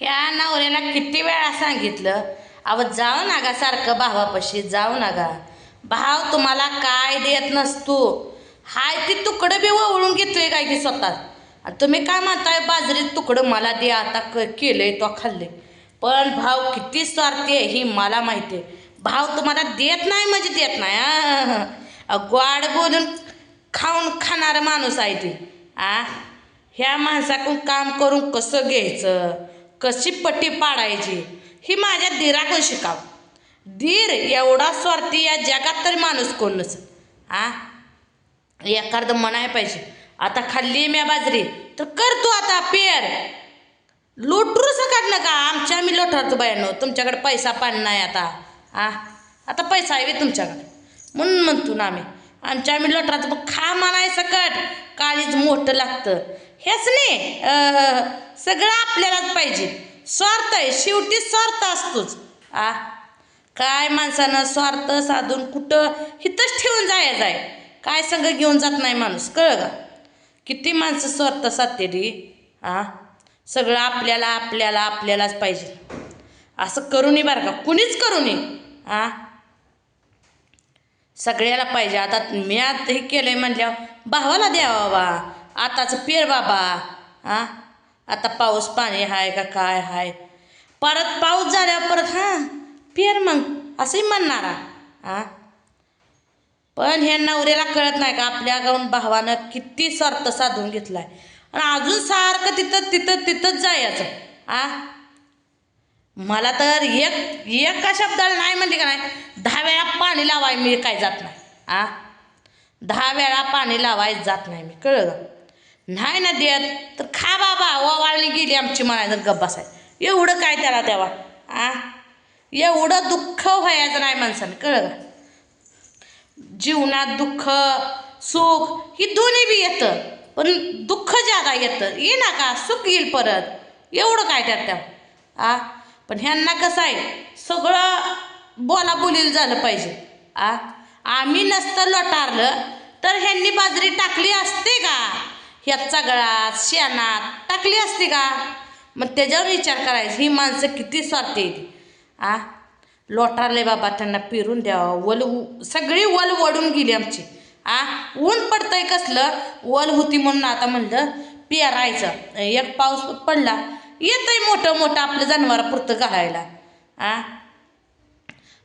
ह्या नवऱ्याला किती वेळा सांगितलं अव जाऊ नका सारखं भावापाशी जाऊ नका. भाव तुम्हाला काय देत नसतो. हाय ती तुकडं बी ओवळून घेतोय काय की स्वतः. आणि तुम्ही काय म्हणताय बाजरीत तुकडं मला दे आता क केलंय तो खाल्ले पण भाव किती स्वार्थी आहे ही मला माहिती आहे. भाव तुम्हाला देत नाही म्हणजे देत नाही आ. गोड बोलून खाऊन खाणारा माणूस आहे ती. आ? ह्या माणसाकडून काम करून कसं घ्यायचं? कशी पट्टी पाडायची? ही माझ्या धीराकडून शिकाव. धीर एवढा स्वार्थी या जगात तरी माणूस कोण नसेल आ? एखादं म्हणाय पाहिजे. आता खाल्ली म्या बाजरी तर कर तू आता पेर. लोटरू सकाळ नका आमच्या आम्ही लोटरतो बायानो तुमच्याकडे पैसा पाणी नाही आता. आ? आता पैसा आहे तुमच्याकडे. म्हणून म्हणतो ना आम्ही आमच्या आम्ही लोटारतो मग खा म्हणाय सकट काळीच मोठं लागतं. हेच नाही सगळं आपल्यालाच पाहिजे. स्वार्थ आहे शेवटी स्वार्थ असतोच. आ काय माणसानं स्वार्थ साधून कुठं हिथंच ठेवून जायचं आहे काय संग घेऊन जात नाही माणूस कळ का? किती माणसं स्वार्थ साधते रे. आ सगळं आपल्याला आपल्याला आपल्यालाच पाहिजे. असं करू नये बरं का कुणीच करू नये. आ सगळ्याला पाहिजे. आता मी आता हे केलं आहे म्हणल्यावर भावाला द्यावा बाबा. आताचं पेर बाबा. आ आता पाऊस पाणी हाय का काय हाय? परत पाऊस झाल्यावर परत हां? पेर मग असंही म्हणणारा. आ पण ह्या नवऱ्याला कळत नाही का आपल्या गाऊन भावानं किती स्वार्थ साधून घेतला आहे आणि अजून सारखं तिथं तिथं तिथंच जायचं. आ मला तर एक एका शब्दाला नाही म्हणते का नाही? दहा वेळा पाणी लावाय मी काय जात नाही. आ? दहा वेळा पाणी लावाय जात नाही मी कळलं का? नाही ना देत तर खा बाबा ओवाळणी गेली आमची म्हणायचं गप्प बसाय. एवढं काय त्याला द्यावा आ? एवढं दुःख व्हायचं नाही माणसाने कळलं का? जीवनात दुःख सुख ही दोन्ही बी येतं पण दुःख ज्यादा येतं ये ना का सुख येईल परत. एवढं काय त्यात त्या आ? पण ह्यांना कसं आहे सगळं बोलाबोलील झालं पाहिजे. आ? आम्ही नसतं लोटारलं तर ह्यांनी बाजरी टाकली असते का? ह्यात गळात शेणात टाकली असते का? मग त्याच्यावर विचार करायचा ही माणसं किती स्वार्थी आहेत. आ? लोटारले बाबा त्यांना पेरून द्यावं. वल उ- सगळी वल वडून गेली आमची. आ? ऊन पडतंय कसलं? वल होती म्हणून आता म्हणलं पेरायचं. एक पाऊस पडला येतंय मोठं मोठं आपलं जनावरापुरतं घालायला. आ?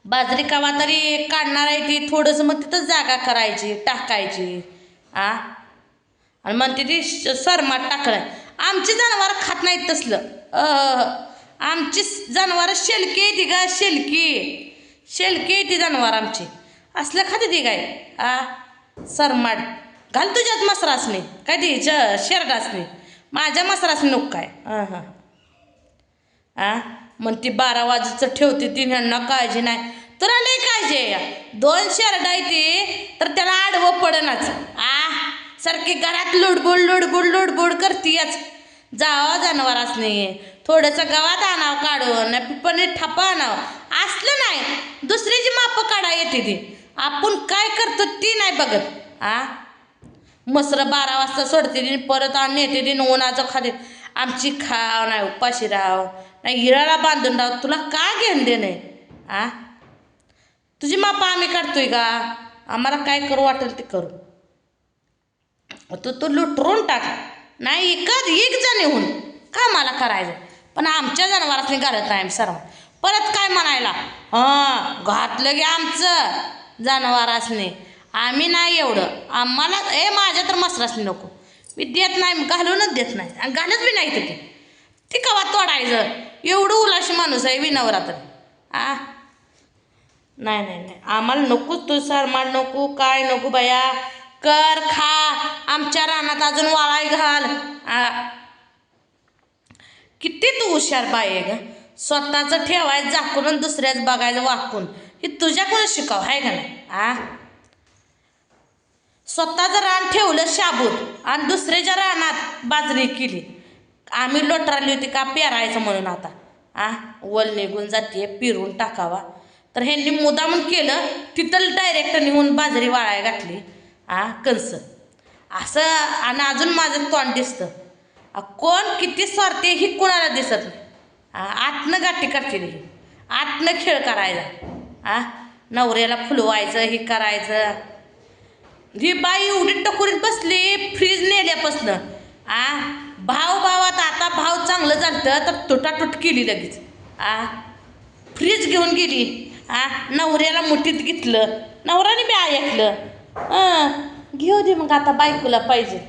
बाजरी कावा तरी काढणार आहे ती थोडंसं मग तिथं जागा करायची टाकायची. आ? आणि म्हणते ती श- सरमाट टाकलं आमची जनावरं खात नाहीत तसलं. आमची जनावरं शेलकी आहे ती का शेलकी. शेलकी आहे ती जनावर आमची. असलं खाते ती काय? आ? सरमाट. घाल तुझ्यात मसरासने. काय ती ज शेरडासने. माझ्या मसरासने नको काय. हां आ? मग ती बारा वाजेचं ठेवते ती ह्यांना काळजी नाही. तुला लई काळजी. आहे या. दोन शेरडा आहे ती तर त्याला आडवं पडनच. आ? सारखी घरात लुडबुड लुडबुड लुडबुड करतीयच. जावं जनावरासनी थोडंसं गवात आणावं काढून नाही पिपणी ठप्पा आणावं. असलं नाही दुसरीची मापं काढा येते ती. आपण काय करतो ती नाही बघत. आ? मसरं बारा वाजता सोडते परत आणि येते दिन उन्हाचं खाते. आमची खाव नाही उपाशी राहावं नाही इराला बांधून राव तुला का देणं? आहे आ? तुझी मापा आम्ही काढतोय का? आम्हाला काय करू वाटेल ते करू. तू तू लुटरून टाक. नाही एकाच एक जण का मला करायचं. पण आमच्या जनावरांनी घालत नाही आम्ही सर्व. परत काय म्हणायला? हां घातलं की आमचं जनावरासने. आम्ही नाही एवढं. आम्हाला ए माझ्या तर मसरासनी नको. मी देत नाही घालूनच देत नाही. आणि घालत बी नाही तिथे ती कवा तोडायचं? एवढं उलाशी माणूस आहे विनवरा आ? नाही नाही नाही. आम्हाला नकोच तू सरमाड नको काय नको बया. कर खा. आमच्या रानात अजून वाळाय घाल. आ, किती तू हुशार बाई आहे ग. स्वतःचं ठेवायचं झाकून आणि दुसऱ्याच बघायचं वाकून. हे तुझ्याकडून शिकाव आहे का नाही? आ? स्वतःचं रान ठेवलं शाबूत आणि दुसऱ्याच्या रानात बाजरी केली. आम्ही लोटराली होती का पेरायचं म्हणून आता. आ वल निघून जाते पिरून टाकावा. तर ह्यांनी मुदामून केलं तिथं डायरेक्ट निघून बाजरी वाळाय घातली. आ कंस असं आणि अजून माझं तोंड दिसतं. कोण किती स्वार्थी आहे ही कोणाला दिसत नाही. आ, आतनं गाठी करते ही आतनं खेळ करायला. आ नवऱ्याला फुलवायचं हे करायचं. ही बाई एवढी टकुरीत बसली फ्रीज नेल्यापासनं. आ भाव भावात आता भाव चांगलं झालं तर तुटाटूट केली लगेच. आ फ्रीज घेऊन गेली. आ नवऱ्याला मुठीत घेतलं. नवऱ्याने बी ऐकलं. घेऊ दे मग आता बायकोला पाहिजे.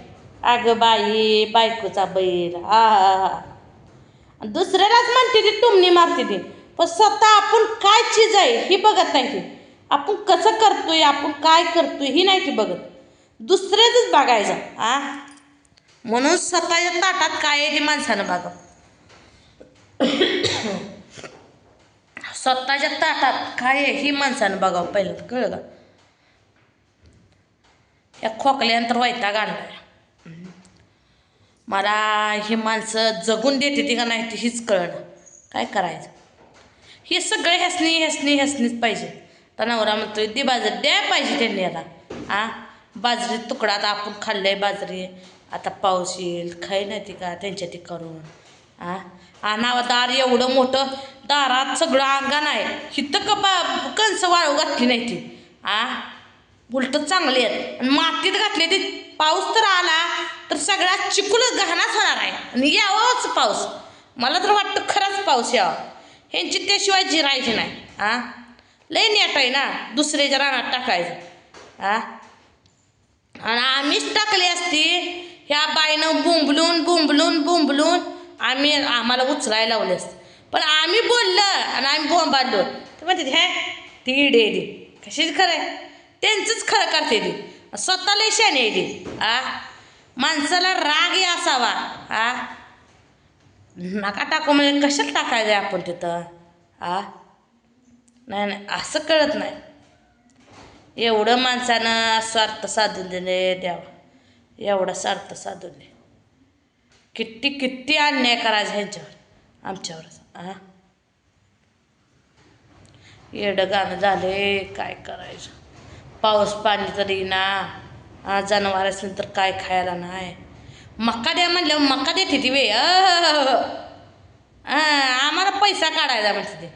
अगं बाई बायकोचा बैल हा हा हा दुसऱ्यालाच म्हणते ती टुमणी मारते ती. पण स्वतः आपण काय चीज आहे ही बघत नाही ती. आपण कसं करतोय आपण काय करतोय ही नाही ती बघत. दुसऱ्याच बघायचं. आ? म्हणून स्वतःच्या ताटात काय आहे ते माणसानं बघा. स्वतःच्या ताटात काय आहे ही माणसानं बघावं पहिलं कळलं का? या खोकल्यानंतर वैताग आणलाय. मला ही माणसं जगून देते ती का नाही ती हीच कळणं. काय करायचं? हे सगळे हसणी हसणी हसणीच पाहिजे. तर नवरा म्हणतो दी बाजरी द्या पाहिजे त्यांनी याला. आ? बाजरी तुकडा आता आपण खाल्लं आहे बाजरी. आता पाऊस येईल खाई नाही ती का त्यांच्या ती करून. आ? आणावं दार एवढं मोठं दारात सगळं अंगण आहे. हिथं कपा कंस वाळू घातली नाही ती? आ? उलट चांगली आहेत. आणि मातीत घातली ती. पाऊस तर आला तर सगळ्यात चिकूलच घाणाच होणार आहे. आणि यावाच पाऊस. मला तर वाटतं खरंच पाऊस यावा. ह्यांची त्याशिवाय जिरायची नाही. आ? लय नेट आहे ना दुसऱ्याच्या रानात टाकायचं. आ? आणि आम्हीच टाकली असती ह्या बाईनं बुंबलून बुंबलून बुंबलून आम्ही आम्हाला उचलायला लावले असते. पण आम्ही बोललं आणि आम्ही बोंबाडलो. तर म्हणते हे ती इडे दी कशीच खरं आहे? त्यांचंच खरं करते ती. स्वतःला शाने आहे आ? माणसाला रागही असावा. आ? नका टाकू म्हणजे कशाला टाकायचं आहे आपण तिथं? आ? नाही नाही असं कळत नाही. एवढं माणसानं स्वार्थ साधून दिले द्यावा एवढा सार्थ साधून दे. किती किती अन्याय करायचा ह्यांच्यावर आमच्यावरच आ? येडं गाणं झाले काय करायचं? पाऊस पाणी तरी ना आ जनावर असेल तर काय खायला नाही. मका द्या म्हणल्यावर मका देते ती वे आम्हाला पैसा काढायला म्हणते ते.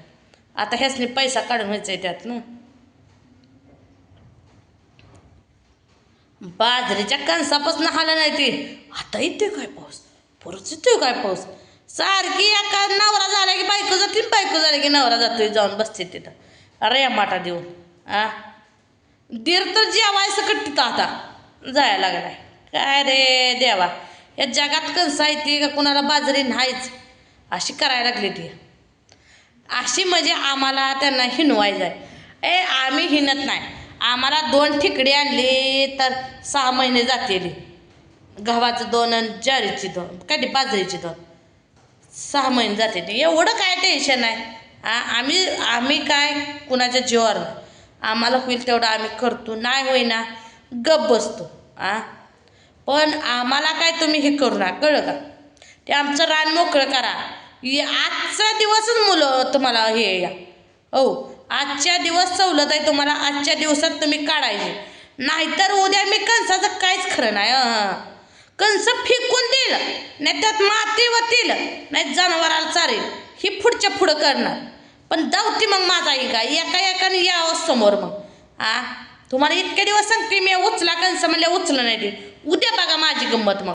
आता ह्याचनी पैसा काढून व्हायचा आहे त्यात बाजरीच्या कणसापासून आला नाही ते. आता येते काय पाऊस? परत येतोय काय पाऊस? सारखी एका नवरा झाला की बायको जाते बायको झाली की नवरा जातोय. जाऊन बसते तिथं. अरे माटा देऊन. आ? दीर तर जेवायचं कट्टीत आता. जायला लागलाय. काय रे देवा? या जगात कणसा येते का कुणाला बाजरी नाहीच? अशी करायला लागली ती. अशी म्हणजे आम्हाला त्यांना हिनवायचं आहे ए आम्ही हिनत नाही. आम्हाला दोन ठिकडी आणली तर सहा महिने जातील. गव्हाचं दोन आणि ज्वारीची दोन काय ते बाजरीची दोन. सहा महिने जाते एवढं काय टेन्शन आहे? आम्ही आम्ही काय कुणाच्या जीवावर आम्हाला होईल तेवढं आम्ही करतो. नाही होईना गप बसतो. आ? पण आम्हाला काय तुम्ही हे करू ना कळलं का? ते आमचं रान मोकळं करा. ये आजचा दिवसच मुलं तुम्हाला हे या. हो. आजच्या दिवस सवलत आहे तुम्हाला आजच्या दिवसात तुम्ही काढायचे. नाहीतर उद्या मी कणसाचं काहीच खरं नाही हं. कंस फेकून देईल नाही त्यात माती वतील नाही जनावराला चालेल ही पुढच्या पुढं करणार. पण जाऊती मग माझा का एका एकाने यावं समोर मग. आ? तुम्हाला इतके दिवस सांगते मी उचला कंस म्हणले उचलं नाही ते उद्या बघा माझी गंमत मग.